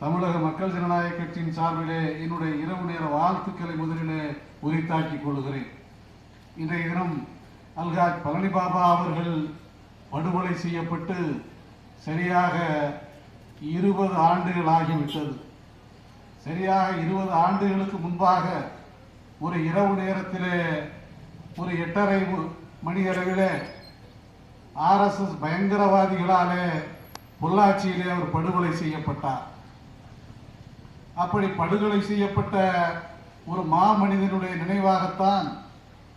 தமிழக மக்கள் ஜனநாயக கட்சியின் சார்பிலே என்னுடைய இரவு நேர வாழ்த்துக்களை முதலிலே உரித்தாக்கிக் கொள்கிறேன் இன்றைய தினம் அல்காஜ் பழனி பாபா அவர்கள் படுகொலை செய்யப்பட்டு சரியாக இருபது ஆண்டுகள் ஆகிவிட்டது. சரியாக இருபது ஆண்டுகளுக்கு முன்பாக ஒரு இரவு நேரத்திலே ஒரு எட்டரை மணி அளவிலே ஆர்எஸ்எஸ் பயங்கரவாதிகளாலே பொள்ளாச்சியிலே அவர் படுகொலை செய்யப்பட்டார். அப்படி படுகொலை செய்யப்பட்ட ஒரு மாமனிதனுடைய நினைவாகத்தான்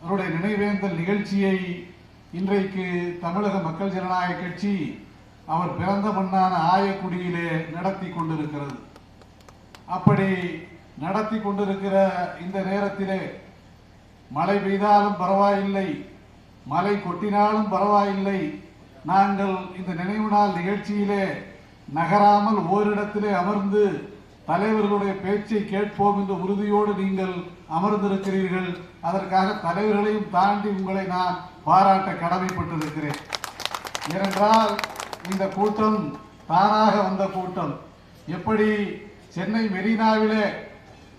அவருடைய நினைவேந்தல் நிகழ்ச்சியை இன்றைக்கு தமிழக மக்கள் ஜனநாயக கட்சி அவர் பிறந்த மண்ணான ஆயக்குடியிலே நடத்தி கொண்டிருக்கிறது. அப்படி நடத்தி கொண்டிருக்கிற இந்த நேரத்திலே மழை பெய்தாலும் பரவாயில்லை மழை கொட்டினாலும் பரவாயில்லை நாங்கள் இந்த நினைவு நாள் நிகழ்ச்சியிலே நகராமல் ஓரிடத்திலே அமர்ந்து தலைவர்களுடைய பேச்சை கேட்போம் என்ற உறுதியோடு நீங்கள் அமர்ந்திருக்கிறீர்கள். அதற்காக தலைவர்களையும் தாண்டி உங்களை நான் பாராட்ட கடமைப்பட்டிருக்கிறேன். ஏனென்றால் இந்த கூட்டம் தானாக வந்த கூட்டம். எப்படி சென்னை மெரினாவிலே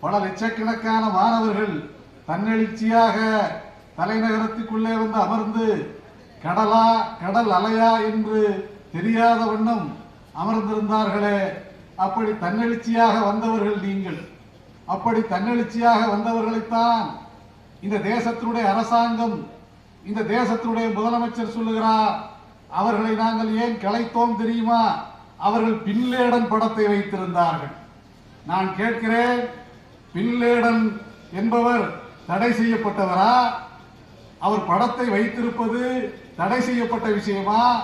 பல லட்சக்கணக்கான மாணவர்கள் தன்னெழுச்சியாக தலைநகரத்துக்குள்ளே வந்து அமர்ந்து கடலா கடல் அலையா என்று தெரியாத வண்ணம் அமர்ந்திருந்தார்களே. அப்படி தன்னெழுச்சியாக வந்தவர்கள் நீங்கள். அப்படி தன்னெழுச்சியாக வந்தவர்களைத்தான் இந்த தேசத்தினுடைய அரசாங்கம் இந்த தேசத்தினுடைய முதலமைச்சர் சொல்லுகிறார் அவர்களை நாங்கள் ஏன் கலைத்தோம் தெரியுமா? அவர்கள் பின்லேடன் படத்தை வைத்திருந்தார்கள். நான் கேட்கிறேன் பின்லேடன் என்பவர் தடை செய்யப்பட்டவரா? அவர் படத்தை வைத்திருப்பது தடை செய்யப்பட்ட விஷயமா?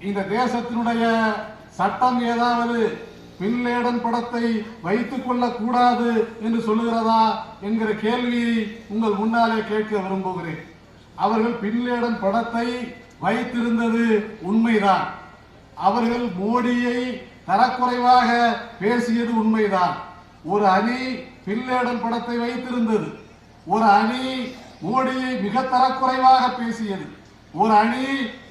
இந்த தேசத்தினுடைய சட்டம் ஏதாவது பின்லேடன் படத்தை வைத்துக் கொள்ளக் கூடாது என்று சொல்லுகிறதா என்கிற கேள்வியை உங்கள் முன்னாலே கேட்க விரும்புகிறேன். அவர்கள் பின்லேடன் படத்தை வைத்திருந்தது உண்மைதான். அவர்கள் மோடியை தரக்குறைவாக பேசியது உண்மைதான். ஒரு அணி பின்லேடன் படத்தை வைத்திருந்தது. ஒரு அணி மோடியை மிக தரக்குறைவாக பேசியது. ஒரு அணி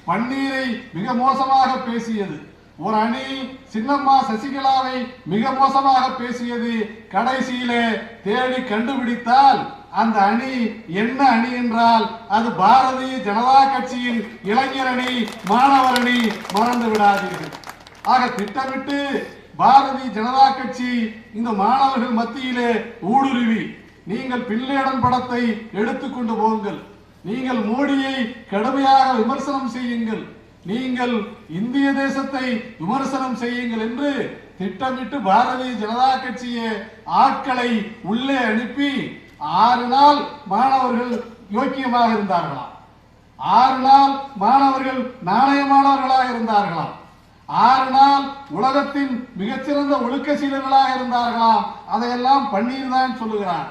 பன்னீரை மிக மோசமாக பேசியது. ஒரு அணி சின்னம்மா சசிகலாவை மிக மோசமாக பேசியது கடைசியிலே தேடி கண்டுபிடித்தால் அந்த அணி என்ன அணி என்றால் அது பாரதிய ஜனதா கட்சியின் இளைஞர் அணி மாணவர் அணி மறந்து விடாதீர்கள். ஆக திட்டமிட்டு பாரதிய ஜனதா கட்சி இந்த மாணவர்கள் மத்தியிலே ஊடுருவி நீங்கள் பில்லேடன் படத்தை எடுத்துக்கொண்டு போங்கள். நீங்கள் மோடியை கடுமையாக விமர்சனம் செய்யுங்கள். நீங்கள் இந்திய தேசத்தை விமர்சனம் செய்யுங்கள் என்று திட்டமிட்டு பாரதிய ஜனதா கட்சியே ஆட்களை உள்ளே அனுப்பி ஆறு நாள் மாணவர்கள் யோக்கியமாக இருந்தார்களாம். ஆறு நாள் மாணவர்கள் நாணயமானவர்களாக இருந்தார்களாம். ஆறு நாள் உலகத்தின் மிகச்சிறந்த ஒழுக்க சீலர்களாக இருந்தார்களாம். அதையெல்லாம் பன்னீர் தான் சொல்லுகிறார்.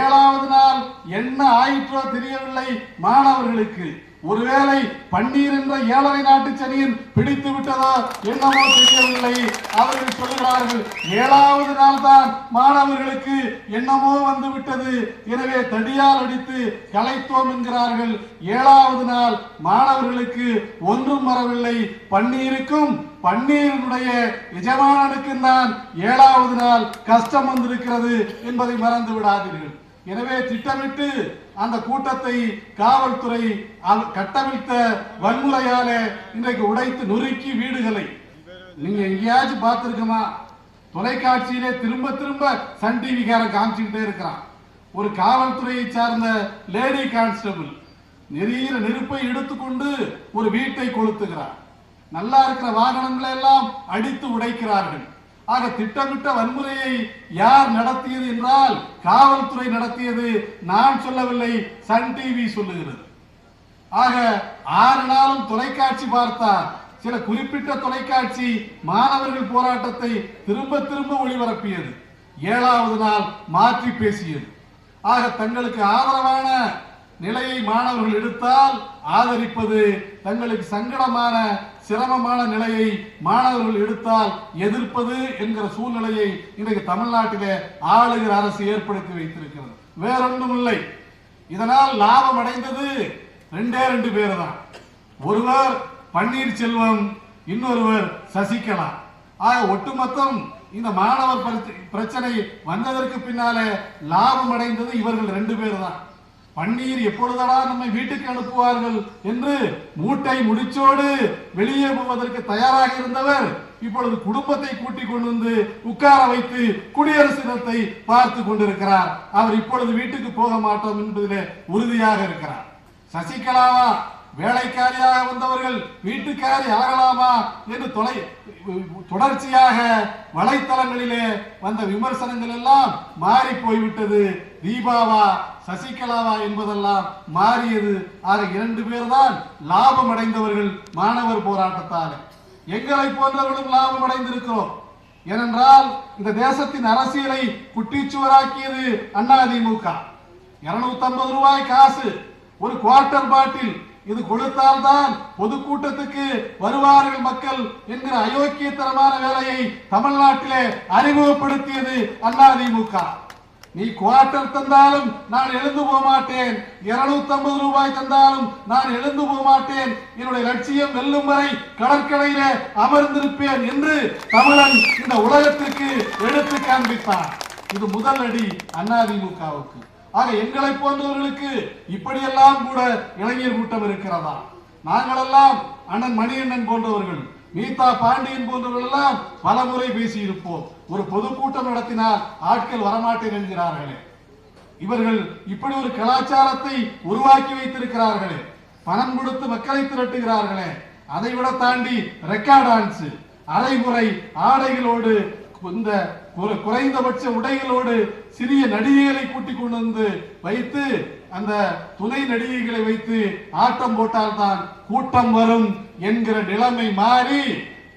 ஏழாவது நாள் என்ன ஆயிற்றோ தெரியவில்லை மாணவர்களுக்கு. ஒருவேளை பன்னீர் என்ற ஏழரை நாட்டு சனியன் பிடித்து விட்டதா என்னமோ தெரியவில்லை. அவர்கள் சொல்லுகிறார்கள் ஏழாவது நாள் தான் மாணவர்களுக்கு என்னமோ வந்து விட்டது. எனவே தடியால் அடித்து கலைத்தோம் என்கிறார்கள். ஏழாவது நாள் மாணவர்களுக்கு ஒன்றும் வரவில்லை. பன்னீருக்கும் பன்னீரினுடைய எஜமானனுக்கும் தான் ஏழாவது நாள் கஷ்டம் வந்திருக்கிறது என்பதை மறந்து விடாதீர்கள். எனவே திட்டமிட்டு அந்த கூட்டத்தை காவல்துறை கட்டமைத்த வன்முறையாலே இன்றைக்கு உடைத்து நொறுக்கி வீடுகளை. நீங்க எங்கேயாச்சும் பார்த்துருக்குமா? தொலைக்காட்சியிலே திரும்ப திரும்ப சன் டிவிக்காரன் காமிச்சுக்கிட்டே இருக்கிறான். ஒரு காவல்துறையை சார்ந்த லேடி கான்ஸ்டபிள் நெறிய நெருப்பை எடுத்துக்கொண்டு ஒரு வீட்டை கொளுத்துகிறார். நல்லா இருக்கிற வாகனங்களை எல்லாம் அடித்து உடைக்கிறார்கள். ஆக திட்டமிட்ட வன்முறையை யார் நடத்தியது என்றால் காவல்துறை நடத்தியது நான் சொல்லவில்லை சன் டிவி சொல்லுகிறது. ஆக ஆறு நாளும் தொலைக்காட்சி பார்த்தார். சில குறிப்பிட்ட தொலைக்காட்சி மாணவர்கள் போராட்டத்தை திரும்ப திரும்ப ஒளிபரப்பியது. ஏழாவது நாள் மாற்றி பேசியது. ஆக தங்களுக்கு ஆதரவான நிலையை மாணவர்கள் எடுத்தால் ஆதரிப்பது தங்களுக்கு சங்கடமான சிரமமான நிலையை மாணவர்கள் எடுத்தால் எதிர்ப்பது என்கிற சூழ்நிலையை இன்றைக்கு தமிழ்நாட்டிலே ஆளுகிற அரசு ஏற்படுத்தி வைத்திருக்கிறது. வேறொன்றும் இல்லை இதனால் லாபம் அடைந்தது ரெண்டே ரெண்டு பேர் தான் ஒருவர் பன்னீர்செல்வம் இன்னொருவர் சசிகலா. ஆக ஒட்டுமொத்தம் இந்த மாணவர் பிரச்சனை வந்ததற்கு பின்னாலே லாபம் அடைந்தது இவர்கள் ரெண்டு பேர் தான் பன்னீர் எப்பொழுதடா நம்மை வீட்டுக்கு அனுப்புவார்கள் என்று மூட்டை முடிச்சோடு வெளியே போவதற்கு தயாராக இருந்தவர் இப்பொழுது குடும்பத்தை கூட்டிக் கொண்டு வந்து உட்கார வைத்து குடியரசு தினத்தை பார்த்து கொண்டிருக்கிறார். அவர் இப்பொழுது வீட்டுக்கு போக மாட்டோம் என்பதிலே உறுதியாக இருக்கிறார். சசிகலாவா வேலைக்காரியாக வந்தவர்கள் வீட்டுக்காரி ஆகலாமா என்று தொலை தொடர்ச்சியாக வலைத்தளங்களிலே வந்த விமர்சனங்கள் எல்லாம் மாறி போய்விட்டது. தீபாவா சசிகலாவா என்பதெல்லாம் மாறியது. ஆக இரண்டு பேர் தான் லாபம் அடைந்தவர்கள் மாணவர் போராட்டத்தால். எங்களை போன்றவர்களும் லாபம் அடைந்திருக்கிறோம் ஏனென்றால் இந்த தேசத்தின் அரசியலை குட்டிச்சுவராக்கியது அதிமுக இருநூத்தி ஐம்பது ரூபாய் காசு ஒரு குவார்டர் பாட்டில். இது கொடுத்தால்தான் பொதுக்கூட்டத்துக்கு வருவார்கள் மக்கள் என்கிற அயோக்கியத்தனமான வேலையை தமிழ்நாட்டிலே அறிமுகப்படுத்தியது அதிமுக நீ குவார்டர் தந்தாலும் நான் எழுந்து போக மாட்டேன். இருநூத்தி ஐம்பது ரூபாய் தந்தாலும் நான் எழுந்து போக மாட்டேன். என்னுடைய லட்சியம் வெல்லும் வரை கடற்கரையில அமர்ந்திருப்பேன் என்று தமிழன் இந்த உலகத்திற்கு எடுத்து காண்பித்தார் இது முதல் அடி அதிமுகவுக்கு ஆக எங்களை போன்றவர்களுக்கு இப்படியெல்லாம் கூட இளைஞர் கூட்டம் இருக்கிறதா? நாங்களெல்லாம் அண்ணன் மணியண்ணன் போன்றவர்கள் நீதா பாண்டியன் போன்றவர்கள் எல்லாம் பல முறை பேசியிருப்போம். ஒரு பொதுக்கூட்டம் நடத்தினால் ஆட்கள் வரமாட்டேன் என்கிறார்களே. இவர்கள் இப்படி ஒரு கலாச்சாரத்தை உருவாக்கி வைத்திருக்கிறார்களே. பணம் கொடுத்து மக்களை திரட்டுகிறார்களே. அதை விட தாண்டி ரெக்கார்ட் டான்ஸ் ஆடைகளோடு இந்த ஒரு குறைந்தபட்ச உடைகளோடு சிறிய நடிகைகளை கூட்டிக் கொண்டு வந்து வைத்து அந்த துணை நடிகைகளை வைத்து ஆட்டம் போட்டால்தான் கூட்டம் வரும் என்கிற நிலைமை மாறி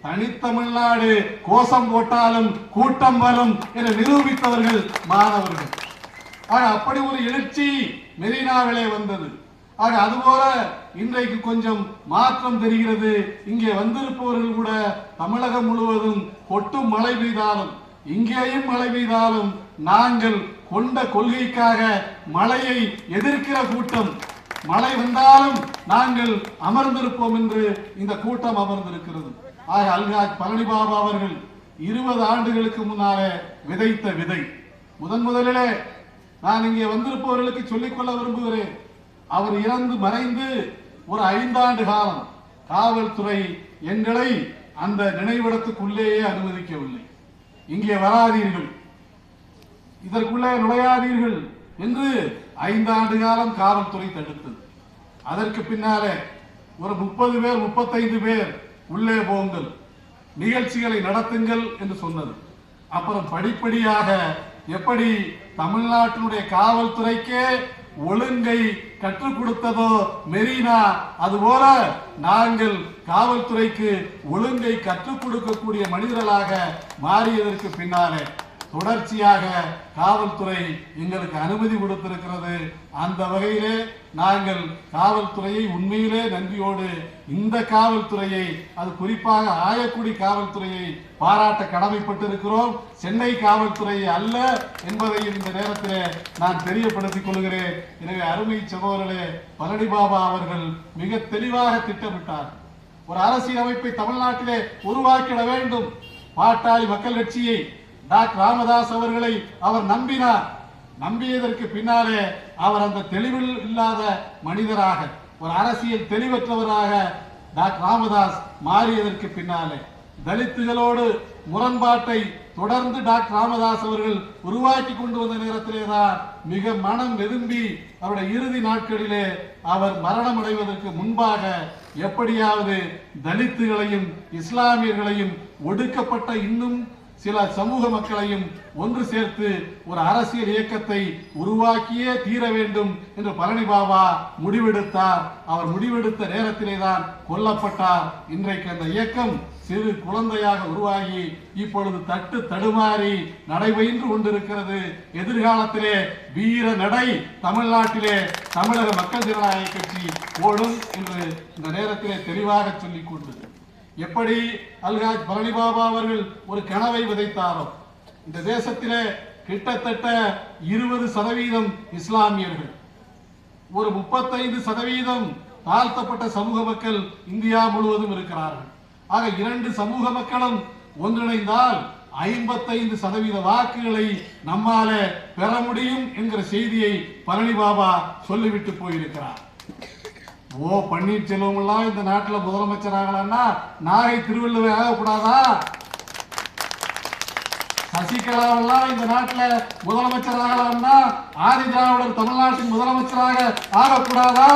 தனித்தமிழ்நாடு கோஷம் போட்டாலும் கூட்டம் வரும் என நிரூபித்தவர்கள் மாணவர்கள். ஆக அப்படி ஒரு எழுச்சி மெரினாவிலே வந்தது. ஆக அதுபோல இன்றைக்கு கொஞ்சம் மாற்றம் தெரிகிறது. இங்கே வந்திருப்பவர்கள் கூட தமிழகம் முழுவதும் கொட்டும் மழை பெய்தாலும் இங்கேயும் மழை பெய்தாலும் நாங்கள் கொண்ட கொள்கைக்காக மழையை எதிர்க்கிற கூட்டம். மழை வந்தாலும் நாங்கள் அமர்ந்திருப்போம் என்று இந்த கூட்டம் அமர்ந்திருக்கிறது. ஆக அல்காஜ் பழனி பாபா அவர்கள் இருபது ஆண்டுகளுக்கு முன்னாலே விதைத்த விதை. முதன் முதலிலே நான் இங்கே வந்திருப்பவர்களுக்கு சொல்லிக்கொள்ள விரும்புகிறேன். அவர் இறந்து மறைந்து ஒரு ஐந்தாண்டு காலம் காவல்துறை எங்களை அந்த நினைவிடத்துக்குள்ளேயே அனுமதிக்கவில்லை. இங்கே வராதீர்கள். இதற்குள்ளே நுழையாதீர்கள் என்று ஐந்தாண்டு காலம் காவல்துறை தடுத்தது. அதற்கு பின்னாலே ஒரு முப்பது பேர் முப்பத்தைந்து பேர் உள்ளே போங்கள். நிகழ்ச்சிகளை நடத்துங்கள் என்று சொன்னது. அப்புறம் படிப்படியாக எப்படி தமிழ்நாட்டினுடைய காவல்துறைக்கே ஒழுங்கை கற்றுக் கொடுத்ததோ மெரினா அதுபோல நாங்கள் காவல்துறைக்கு ஒழுங்கை கற்றுக் கொடுக்கக்கூடிய மனிதர்களாக மாறியதற்கு பின்னாலே தொடர்ச்சியாக காவல்துறை எங்களுக்கு அனுமதி கொடுத்திருக்கிறது. அந்த வகையிலே நாங்கள் காவல்துறையை உண்மையிலே நன்றியோடு இந்த காவல்துறையை அது குறிப்பாக ஆயக்குடி காவல்துறையை பாராட்ட கடமைப்பட்டிருக்கிறோம். சென்னை காவல்துறையை அல்ல என்பதை இந்த நேரத்தில் நான் தெரியப்படுத்திக் கொள்கிறேன். எனவே அருமை சகோதரே பழனி பாபா அவர்கள் மிக தெளிவாக திட்டமிட்டார். ஒரு அரசியல் அமைப்பை தமிழ்நாட்டிலே உருவாக்கிட வேண்டும். பாட்டாளி மக்கள் கட்சியை டாக்டர் ராமதாஸ் அவர்களை அவர் நம்பினார். நம்பியதற்கு பின்னாலே அவர் அந்த தெளிவில் இல்லாத மனிதராக ஒரு அரசியல் தெளிவற்றவராக டாக்டர் ராமதாஸ் மாறியதற்கு பின்னாலே தலித்துகளோடு முரண்பாட்டை தொடர்ந்து டாக்டர் ராமதாஸ் அவர்கள் உருவாக்கி கொண்டு வந்த நேரத்திலே தான் மிக மனம் வெதும்பி அவருடைய இறுதி நாட்களிலே அவர் மரணம் அடைவதற்கு முன்பாக எப்படியாவது தலித்துகளையும் இஸ்லாமியர்களையும் ஒடுக்கப்பட்ட இன்னும் சில சமூக மக்களையும் ஒன்று சேர்த்து ஒரு அரசியல் இயக்கத்தை உருவாக்கியே தீர வேண்டும் என்று பழனி பாபா முடிவெடுத்தார். அவர் முடிவெடுத்த நேரத்திலே தான் கொல்லப்பட்டார். இன்றைக்கு அந்த இயக்கம் சிறு குழந்தையாக உருவாகி இப்பொழுது தட்டு தடுமாறி நடைபயின்று கொண்டிருக்கிறது. எதிர்காலத்திலே வீர நடை தமிழ்நாட்டிலே தமிழக மக்கள் ஜனநாயக கட்சி ஓடும் என்று இந்த நேரத்திலே தெளிவாக சொல்லிக் கொண்டு எப்படி அல்ஹாஜ் பழனி பாபா அவர்கள் ஒரு கனவை விதைத்தாரோ இந்த தேசத்திலே கிட்டத்தட்ட இருபது சதவீதம் இஸ்லாமியர்கள். ஒரு முப்பத்தைந்து சதவீதம் தாழ்த்தப்பட்ட சமூக மக்கள் இந்தியா முழுவதும் இருக்கிறார்கள். ஆக இரண்டு சமூக மக்களும் ஒன்றிணைந்தால் ஐம்பத்தைந்து சதவீத வாக்குகளை நம்மால பெற முடியும் என்கிற செய்தியை பழனி பாபா சொல்லிவிட்டு போயிருக்கிறார். ஓ பன்னீர்செல்வம் எல்லாம் இந்த நாட்டுல முதலமைச்சர் ஆகலாம்னா நாகை திருவள்ளுவர் ஆகக்கூடாதா? சசிகலாவெல்லாம் இந்த நாட்டுல முதலமைச்சர் ஆகலாம்னா ஆதி திராவிடர் தமிழ்நாட்டின் முதலமைச்சராக ஆகக்கூடாதா?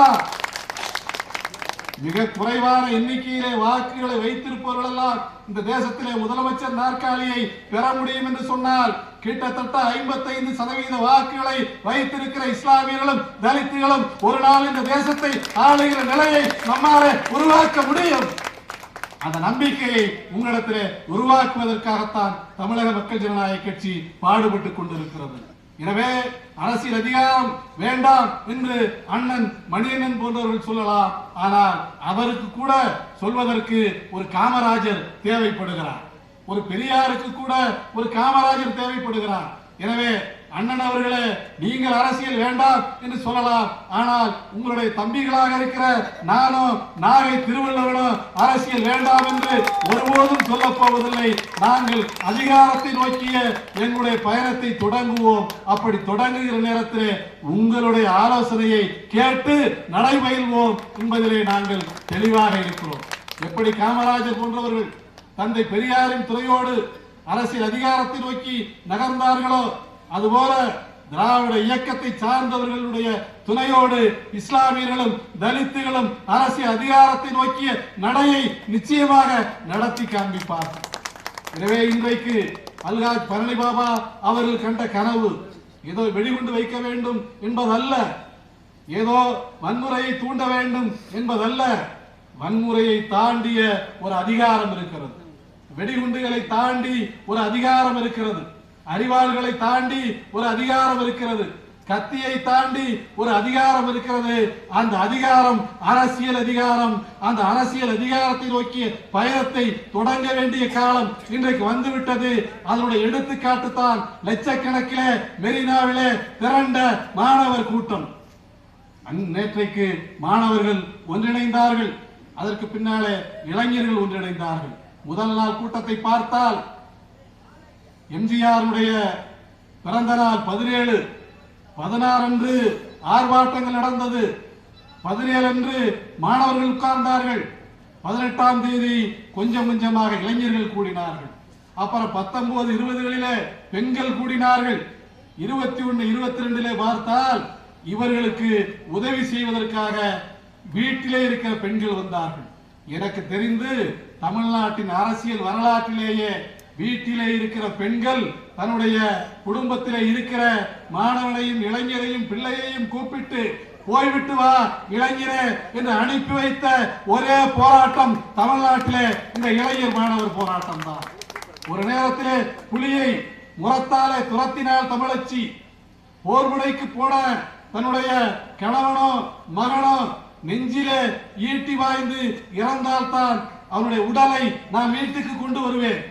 மிக குறைவான எண்ணிக்கையிலே வாக்குகளை வைத்திருப்பவர்கள் எல்லாம் இந்த தேசத்திலே முதலமைச்சர் நாற்காலியை பெற முடியும் என்று சொன்னால் கிட்டத்தட்ட ஐம்பத்தைந்து சதவீத வாக்குகளை வைத்திருக்கிற இஸ்லாமியர்களும் தலித்துகளும் ஒரு நாள் இந்த தேசத்தை ஆளுகிற நிலையை நம்மாலே உருவாக்க முடியும். அந்த நம்பிக்கையை உங்களிடத்திலே உருவாக்குவதற்காகத்தான் தமிழக மக்கள் ஜனநாயக கட்சி பாடுபட்டுக் கொண்டிருக்கிறது. எனவே அரசியல் அதிகாரம் வேண்டாம் என்று அண்ணன் மணியண்ணன் போன்றவர்கள் சொல்லலாம். ஆனால் அவருக்கு கூட சொல்வதற்கு ஒரு காமராஜர் தேவைப்படுகிறார். ஒரு பெரியாருக்கு கூட ஒரு காமராஜர் தேவைப்படுகிறார். எனவே அண்ணன் அவர்களே நீங்கள் அரசியல் வேண்டாம் என்று சொல்லலாம். ஆனால் உங்களுடைய தம்பிகளாக இருக்கிற நானும் நாகை திருவள்ளுவனும் அரசியல் வேண்டாம் என்று ஒருபோதும் சொல்லப்போவதில்லை நாங்கள் அதிகாரத்தை நோக்கிய எங்களுடைய பயணத்தை தொடங்குவோம். அப்படி தொடங்குகிற நேரத்தில் உங்களுடைய ஆலோசனையை கேட்டு நடைபயில்வோம் என்பதிலே நாங்கள் தெளிவாக இருக்கிறோம். எப்படி காமராஜர் போன்றவர்கள் தந்தை பெரியாரின் துறையோடு அரசியல் அதிகாரத்தை நோக்கி நகர்ந்தார்களோ அதுபோல திராவிட இயக்கத்தை சார்ந்தவர்களுடைய துணையோடு இஸ்லாமியர்களும் தலித்துகளும் அரசியல் அதிகாரத்தை நோக்கிய நடையை நிச்சயமாக நடத்தி காண்பிப்பார்கள் எனவே இன்றைக்கு அல்காஜ் பழனி பாபா அவர்கள் கண்ட கனவு ஏதோ வெடிகுண்டு வைக்க வேண்டும் என்பதல்ல ஏதோ வன்முறையை தூண்ட வேண்டும் என்பதல்ல வன்முறையை தாண்டிய ஒரு அதிகாரம் இருக்கிறது. வெடிகுண்டுகளை தாண்டி ஒரு அதிகாரம் இருக்கிறது. அறிவாள்களை தாண்டி ஒரு அதிகாரம் இருக்கிறது. கத்தியை தாண்டி ஒரு அதிகாரம் இருக்கிறது. அந்த அதிகாரம் அரசியல் அதிகாரம். அந்த அரசியல் அதிகாரத்தை நோக்கிய பயணத்தை தொடங்க வேண்டிய காலம் இன்றைக்கு வந்துவிட்டது. அதனுடைய எடுத்துக்காட்டு தான் லட்சக்கணக்கிலே மெரினாவிலே திரண்ட மாணவர் கூட்டம். நேற்றைக்கு மாணவர்கள் ஒன்றிணைந்தார்கள். அதற்கு பின்னாலே இளைஞர்கள் ஒன்றிணைந்தார்கள். முதல் நாள் கூட்டத்தை பார்த்தால் எம்ஜிஆருடைய பிறந்த நாள் பதினேழு. பதினாறு அன்று ஆர்ப்பாட்டங்கள் நடந்தது. பதினேழு அன்று மாணவர்கள் உட்கார்ந்தார்கள். பதினெட்டாம் தேதி கொஞ்சம் கொஞ்சமாக இளைஞர்கள் கூடினார்கள். அப்புறம் பத்தொன்பது இருபதுகளிலே பெண்கள் கூடினார்கள். இருபத்தி ஒன்று இருபத்தி ரெண்டிலே பார்த்தால் இவர்களுக்கு உதவி செய்வதற்காக வீட்டிலே இருக்கிற பெண்கள் வந்தார்கள். எனக்கு தெரிந்து தமிழ்நாட்டின் அரசியல் வரலாற்றிலேயே வீட்டிலே இருக்கிற பெண்கள் தன்னுடைய குடும்பத்திலே இருக்கிற மாணவனையும் இளைஞரையும் பிள்ளையையும் கூப்பிட்டு போய்விட்டு வா இளைஞரே என்று அனுப்பி வைத்த ஒரே போராட்டம் தமிழ்நாட்டிலே இந்த இளைஞர் மாணவர் போராட்டம் தான். ஒரு நேரத்திலே புலியை முரத்தாலே துரத்தினால் தமிழச்சி போர்முனைக்கு போன தன்னுடைய கணவனோ மகனோ நெஞ்சிலே ஈட்டி வாய்ந்து இறந்தால்தான் அவனுடைய உடலை நான் வீட்டுக்கு கொண்டு வருவேன்.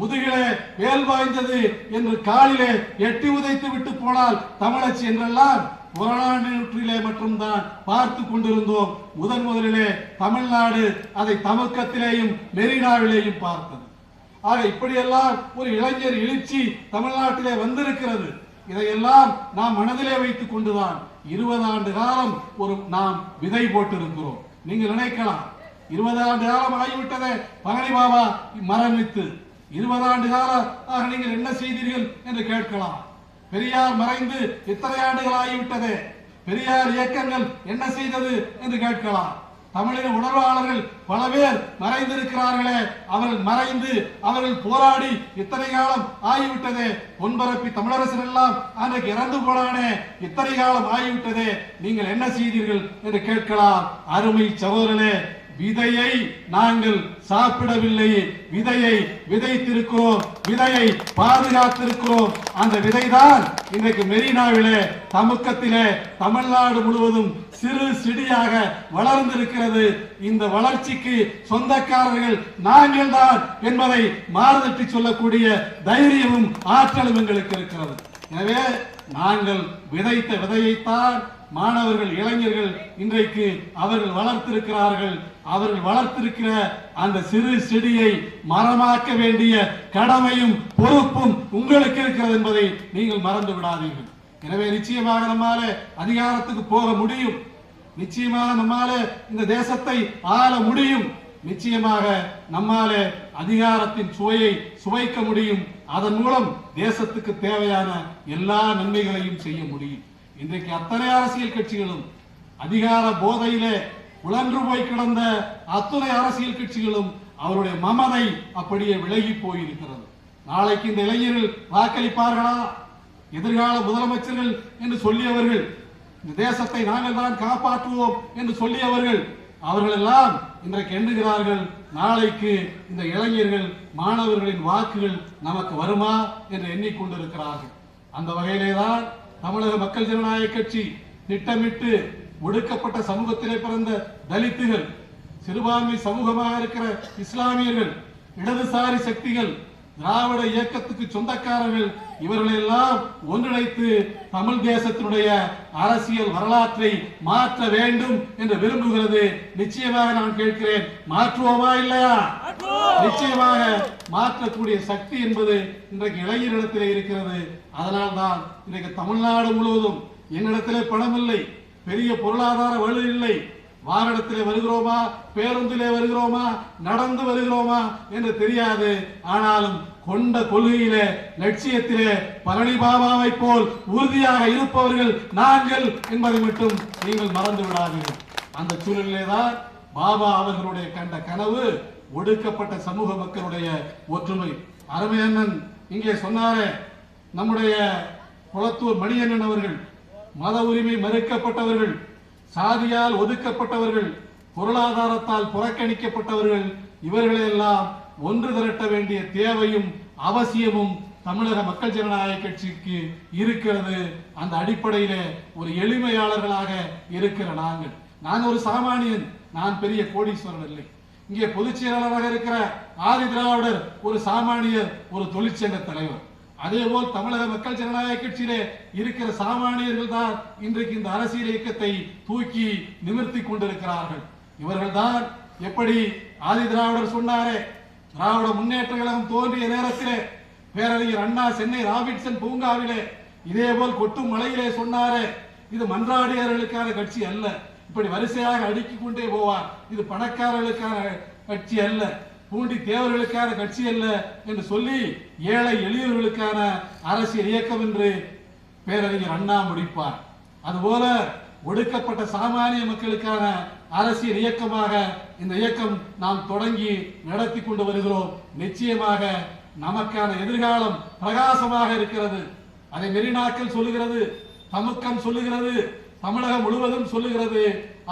முதுகிலே வேல் வாய்ந்தது என்று காலிலே எட்டி உதைத்து விட்டு போனால் தமிழச்சி என்றெல்லாம் புறநானூற்றிலே மட்டும்தான் பார்த்து கொண்டிருந்தோம். முதன் முதலிலே தமிழ்நாடு அதை தமக்கத்திலேயும் மெரினாவிலேயும் பார்த்தது. ஆக இப்படியெல்லாம் ஒரு இளைஞர் எழுச்சி தமிழ்நாட்டிலே வந்திருக்கிறது. இதையெல்லாம் நாம் மனதிலே வைத்துக் கொண்டுதான் இருபது ஆண்டு காலம் ஒரு நாம் விதை போட்டிருக்கிறோம். நீங்க நினைக்கலாம் இருபது ஆண்டு காலம் ஆகிவிட்டதே. பழனி பாபா மரணித்து. இருபது ஆண்டு காலமாக நீங்கள் என்ன செய்தீர்கள் என்று கேட்கலாம். பெரியார் மறைந்து இத்தனை ஆண்டுகள் ஆகிவிட்டதே? பெரியார் இயக்கங்கள் என்ன செய்தது என்று கேட்கலாம். தமிழின உணர்வாளர்கள் பல பேர் மறைந்திருக்கிறார்களே. அவர்கள் மறைந்து அவர்கள் போராடி இத்தனை காலம் ஆகிவிட்டதே? பொன்பரப்பி தமிழரசன் எல்லாம் அன்றைக்கு இறந்து போனானே. இத்தனை காலம் ஆகிவிட்டதே? நீங்கள் என்ன செய்தீர்கள் என்று கேட்கலாம். அருமை சகோதரனே விதையை நாங்கள் சாப்பிடவில்லை விதையை விதைத்திருக்கிறோம். விதையை பாதுகாத்திருக்கிறோம். அந்த விதைதான் இன்றைக்கு மெரினாவிலே தமுக்கத்திலே தமிழ்நாடு முழுவதும் சிறு செடியாக வளர்ந்திருக்கிறது. இந்த வளர்ச்சிக்கு சொந்தக்காரர்கள் நாங்கள் தான் என்பதை மாறுதட்டி சொல்லக்கூடிய தைரியமும் ஆற்றலும் எங்களுக்கு இருக்கிறது. எனவே நாங்கள் விதைத்த விதையைத்தான் மாணவர்கள் இளைஞர்கள் இன்றைக்கு அவர்கள் வளர்த்திருக்கிறார்கள். அவர்கள் வளர்த்திருக்கிற அந்த சிறு செடியை மரமாக்க வேண்டிய கடமையும் பொறுப்பும் உங்களுக்கு இருக்கிறது என்பதை நீங்கள் மறந்து விடாதீர்கள். எனவே நிச்சயமாக நம்மால அதிகாரத்துக்கு போக முடியும். நிச்சயமாக நம்மால இந்த தேசத்தை ஆள முடியும். நிச்சயமாக நம்மால அதிகாரத்தின் சுவையை சுவைக்க முடியும். அதன் மூலம் தேசத்துக்கு தேவையான எல்லா நன்மைகளையும் செய்ய முடியும். இன்றைக்கு அத்தனை அரசியல் கட்சிகளும் அதிகார போதையிலே உழன்று போய் கிடந்த அத்துணை அரசியல் கட்சிகளும் அவருடைய மமதை அப்படியே விலகி போயிருக்கிறது. நாளைக்கு இந்த இளைஞர்கள் வாக்களிப்பார்களா? எதிர்கால முதலமைச்சர்கள் என்று சொல்லியவர்கள் இந்த தேசத்தை நாங்கள் தான் காப்பாற்றுவோம் என்று சொல்லியவர்கள் அவர்கள் எல்லாம் இன்றைக்கு எண்ணுகிறார்கள் நாளைக்கு இந்த இளைஞர்கள் மாணவர்களின் வாக்குகள் நமக்கு வருமா என்று எண்ணிக்கொண்டிருக்கிறார்கள் அந்த வகையிலே தான் தமிழக மக்கள் ஜனநாயக கட்சி திட்டமிட்டு ஒடுக்கப்பட்ட சமூகத்திலே பிறந்த தலித்துகள் சிறுபான்மை சமூகமாக இருக்கிற இஸ்லாமியர்கள் இடதுசாரி சக்திகள் திராவிட இயக்கத்துக்கு சொந்தக்காரர்கள் இவர்களை எல்லாம் ஒன்றிணைத்து தமிழ் தேசத்தினுடைய அரசியல் வரலாற்றை மாற்ற வேண்டும் என்று விரும்புகிறது. நிச்சயமாக நான் கேட்கிறேன் மாற்றுவோமா இல்லையா? நிச்சயமாக மாற்றக்கூடிய சக்தி என்பது இன்றைக்கு இளைஞரிடத்திலே இருக்கிறது. அதனால்தான் இன்றைக்கு தமிழ்நாடு முழுவதும் என்னிடத்திலே பணம் இல்லை பெரிய பொருளாதார வலு இல்லை வாகனத்திலே வருகிறோமா? பேருந்திலே வருகிறோமா? நடந்து வருகிறோமா? என்று தெரியாது. ஆனாலும் கொண்ட கொள்கையிலே லட்சியத்திலே பழனி பாபாவை போல் உறுதியாக இருப்பவர்கள் நாங்கள் என்பதை மட்டும் நீங்கள் மறந்து விடாதீர்கள். அந்த சூழலிலே தான் பாபா அவர்களுடைய கண்ட கனவு ஒடுக்கப்பட்ட சமூக மக்களுடைய ஒற்றுமை. அருமையண்ணன் இங்கே சொன்னாரே நம்முடைய குளத்தூர் மணியண்ணன் அவர்கள் மத உரிமை மறுக்கப்பட்டவர்கள் சாதியால் ஒதுக்கப்பட்டவர்கள் பொருளாதாரத்தால் புறக்கணிக்கப்பட்டவர்கள் இவர்களையெல்லாம் ஒன்று திரட்ட வேண்டிய தேவையும் அவசியமும் தமிழக மக்கள் ஜனநாயக கட்சிக்கு இருக்கிறது. அந்த அடிப்படையில ஒரு எளிமையாளர்களாக இருக்கிற நாங்கள். நான் ஒரு சாமானியன் நான் பெரிய கோடீஸ்வரன் இல்லை. இங்கே பொதுச் செயலாளராக இருக்கிற ஆதி திராவிடர் ஒரு சாமானியர் ஒரு தொழிற்சங்க தலைவர். அதே போல் தமிழக மக்கள் ஜனநாயக கட்சியிலே இருக்கிற சாமானியர்கள் தான் இன்றைக்கு இந்த அரசியல் இயக்கத்தை தூக்கி நிமிர்த்தி கொண்டிருக்கிறார்கள். இவர்கள் தான் எப்படி ஆதி திராவிடர் சொன்னாரே திராவிட முன்னேற்ற கழகம் தோன்றிய நேரத்திலே பேரறிஞர் அண்ணா சென்னை ராபின்சன் பூங்காவிலே இதே போல் கொட்டும் மலையிலே சொன்னாரே இது மன்றாடியர்களுக்கான கட்சி அல்ல. இப்படி வரிசையாக அடுக்கிக் கொண்டே போவார். இது பணக்காரர்களுக்கான கட்சி அல்ல. பூண்டி தேவர்களுக்கான கட்சி அல்ல என்று சொல்லி ஏழை எளியவர்களுக்கான அரசியல் இயக்கம் என்று பேரறிஞர் அண்ணா முடிப்பார். அதுபோல ஒடுக்கப்பட்ட சாமானிய மக்களுக்கான அரசியல் இயக்கமாக இந்த இயக்கம் நாம் தொடங்கி நடத்தி கொண்டு வருகிறோம். நிச்சயமாக நமக்கான எதிர்காலம் பிரகாசமாக இருக்கிறது. அதை மெரினாக்கள் சொல்லுகிறது தமுக்கம் சொல்லுகிறது தமிழகம் முழுவதும் சொல்லுகிறது.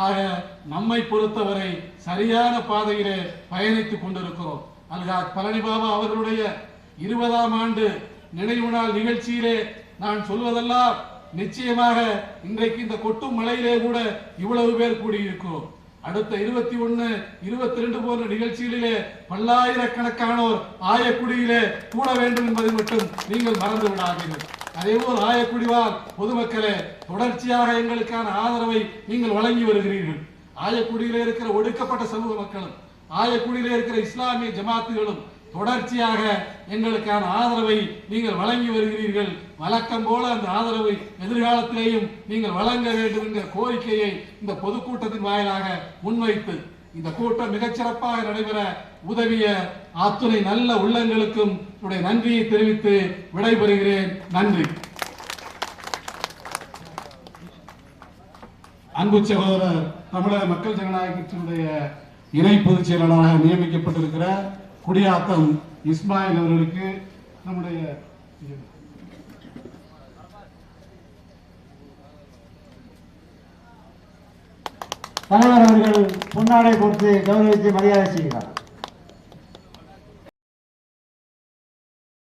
ஆக நம்மை பொறுத்தவரை சரியான பாதையிலே பயணித்துக் கொண்டிருக்கிறோம். அல்காத் பழனி பாபா அவர்களுடைய இருபதாம் ஆண்டு நினைவு நாள் நிகழ்ச்சியிலே நான் சொல்வதெல்லாம் நிச்சயமாக இன்றைக்கு இந்த கொட்டும் மலையிலே கூட இவ்வளவு பேர் கூடியிருக்கிறோம். அடுத்த இருபத்தி ஒண்ணு இருபத்தி ரெண்டு போன்ற நிகழ்ச்சிகளிலே பல்லாயிரக்கணக்கானோர் ஆயக்குடியிலே கூட வேண்டும் என்பதை மட்டும் நீங்கள் மறந்து விடாதீர்கள். அதேபோல் ஆயக்குடிவார் பொதுமக்களே தொடர்ச்சியாக எங்களுக்கான ஆதரவை நீங்கள் வழங்கி வருகிறீர்கள். ஆயக்குடியிலே இருக்கிற ஒடுக்கப்பட்ட சமூக மக்களும் ஆயக்குடியிலே இருக்கிற இஸ்லாமிய ஜமாத்துகளும் தொடர்ச்சியாக எங்களுக்கான ஆதரவை நீங்கள் வழங்கி வருகிறீர்கள். வழக்கம் போல அந்த ஆதரவை எதிர்காலத்திலேயும் நீங்கள் வழங்க வேண்டும் என்ற கோரிக்கையை இந்த பொதுக்கூட்டத்தின் வாயிலாக முன்வைத்து இந்த கூட்டம் மிகச்சிறப்பாக நடைபெற உதவிய அத்துணை நல்ல உள்ளங்களுக்கும் என்னுடைய நன்றியை தெரிவித்து விடைபெறுகிறேன். நன்றி. அன்பு சகோதரர் தமிழக மக்கள் ஜனநாயக கட்சியினுடைய இணை பொதுச் செயலாளராக நியமிக்கப்பட்டிருக்கிற குடியாத்தம் இஸ்மாயில் அவர்களுக்கு நம்முடைய தலைவர் அவர்கள் பொன்னாடை கொடுத்து கௌரவித்து மரியாதை செய்கிறார்.